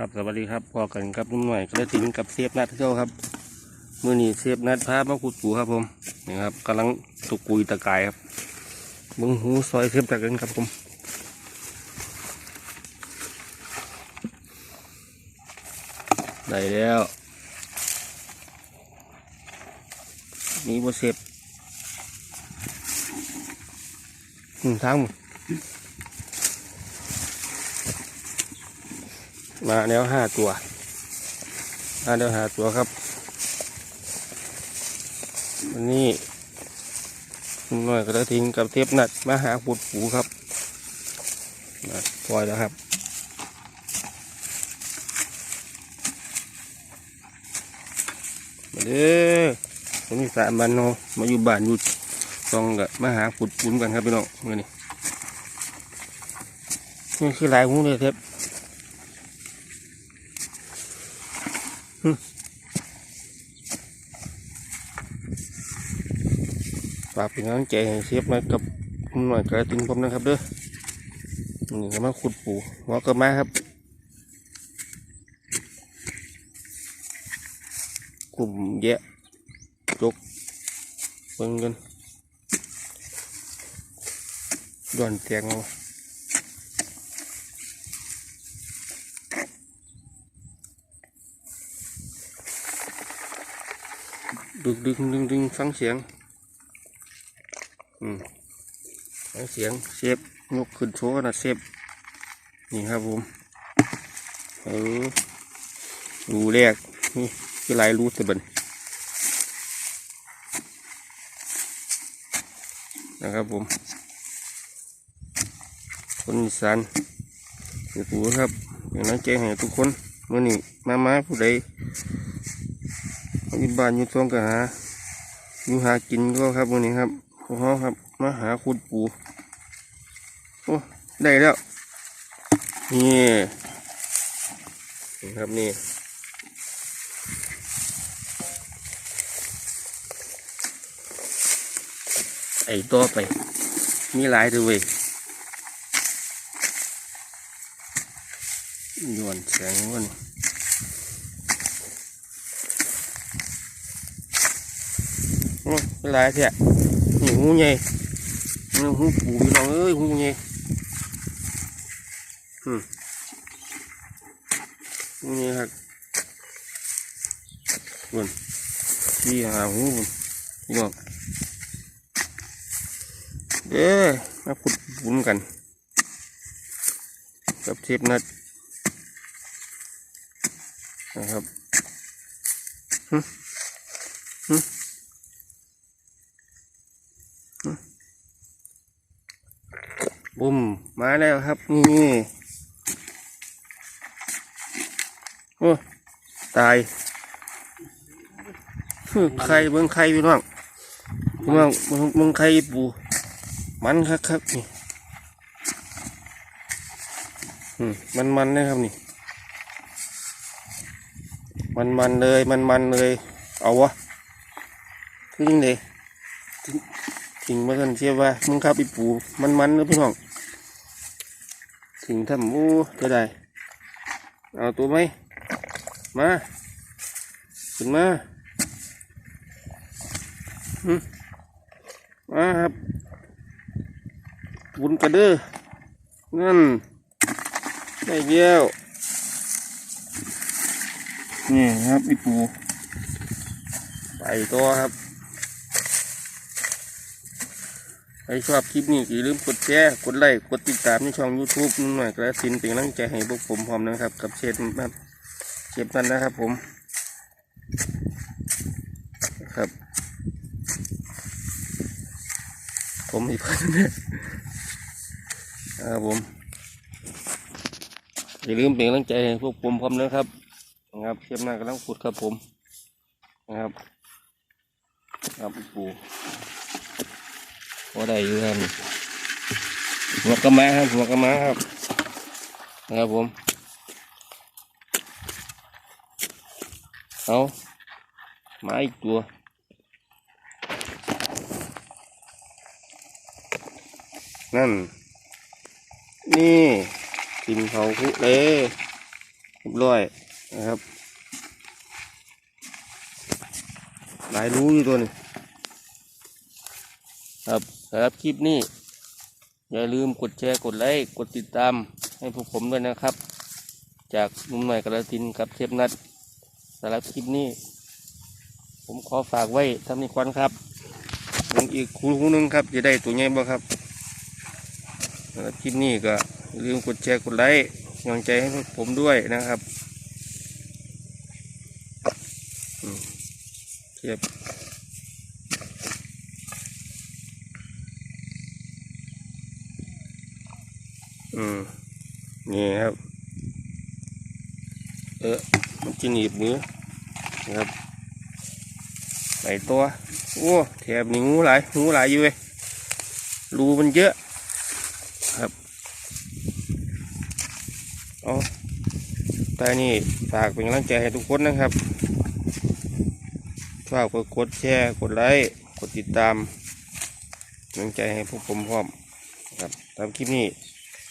ครับสวัสดีครับพอกันครับนุ่มหน่อยกระสินกับเซฟนัดเจ้าครับมือนี้เซฟนัดพามาขุดปูครับผมนี่ครับกำลังตุกกุยตะกายครับบึงหูซอยเซฟตะกันครับผมได้แล้วนี่บ่เซฟหนึ่งทางหมด มาแล้วห้าตัวมาแล้วห้าตัวครับวันนี้คุณหน่อยกระทิงกับเทปนัดมาหาปูดปูครับปล่อยแล้วครับมาเด้อผมมีสามบันโนมาอยู่บ้านอยู่ต้องกับมาหาปูดปูนกันครับพี่น้องเมื่อนี้นี่คือหลายหูเลยเทป ฝากเป็นกำลังใจให้เชฟมากับคุณหน่อยกระติงผมนะครับเด้อนี่ก็มาขุดปูหัวกระมาครับ กลุ่มแยะจกเบิ่งกันย้อนเตียงเอาดึกดึงดึงดึงฟังเสียง อืมฟังเสียงเซฟยกขึ้นโชว์นะเซฟนี่ครับผมเออรูแรกนี่คือลายรูแต่บันนะครับผมคนอีสานอยู่ปูครับอย่างนั้นใจให้ทุกคนเมื่อนี้มามาผู้ใดอยู่บ้านอยู่ท้องกันหาอยู่หากินก็ครับมื่อนี้ครับ พวกเขาครับ มาหาขุดปู โอ้ ได้แล้ว นี่ครับนี่ไอ้ตัวไป มีหลายตัวยย้อนแสงวะนี่โอ้มีหลายแท้ นี่หูใหญ่มันหูปูพี่น้องเอ้ยหูไงอืมหูไงครับบุญที่หาหูบุญพี่น้องเด้อมาขุดบุญกันกับเทปนัดนะครับหึหึ บุ้มมาแล้วครับนี่โอ้ตายฮึไข่เบิ้งไข่พี่น้องพี่น้องเบิ่งเบิ้งไข่ปูมันครับครับนี่อืมมันมันๆนะครับนี่ มันมันๆเลยมันมันๆเลย เอาวะคือยังไงทิ้งมาทันเชียว่ามึงครับอีปูมันมันๆเลยพี่น้อง ถึงทำอู้จะได้ เอาตัวไหม มา ขึ้นมาหึมาครับ บุญกระเด้อนั่นได้เยี่ยวนี่ครับอีปู ไปตัวครับ ใครชอบคลิปนี้อย่าลืมกดแชร์กดไลค์กดติดตามในช่อง YouTube นุ่นหน่อยกระสินเป็นกำลังใจให้พวกผมพร้อมนะครับ กับเชฟครับเชฟนั่นนะครับผมครับ ผมอีกคนเนี่ยนะครับผมอย่าลืมเป็นกำลังใจให้พวกผมพร้อมนะครับนะครับเชฟนั่นกำลังขุดครับผมนะครับครับปู หัวได้อยู่ครับหัวกระมาครับหัวกระมาครับนะครับผมเอามาอีกตัวนั่น นี่กินเขาคุเลยรียบร้อยนะครับหลายรู้อยู่ตัวนี้ ครับสำหรับคลิปนี้ อย่าลืมกดแชร์กดไลค์กดติดตามให้พวกผมด้วยนะครับ จากมุมหน่อยกระตินกับเทปนัดสำหรับคลิปนี้ ผมขอฝากไว้ทำนี้ควันครับลงอีกคู่หนึงครับจะได้ตัวใหญ่บ่ครับสำหรับคลิปนี้ก็อย่าลืมกดแชร์กดไลค์กำลังใจให้พวกผมด้วยนะครับเทียบ อืม นี่ครับ เออ มันจะหนีบมือนะครับหลตัว โอ้แถบนี้งูหลายงูหลายอยู่เว้ยรูมันเยอะ ครับเอาแต่นี่ฝากเป็นกำลังใจให้ทุกคนนะครับ ฝากกดแชร์ กดไลค์ กดติดตามกำลังใจให้พวกผมพร้อม ครับตามคลิปนี้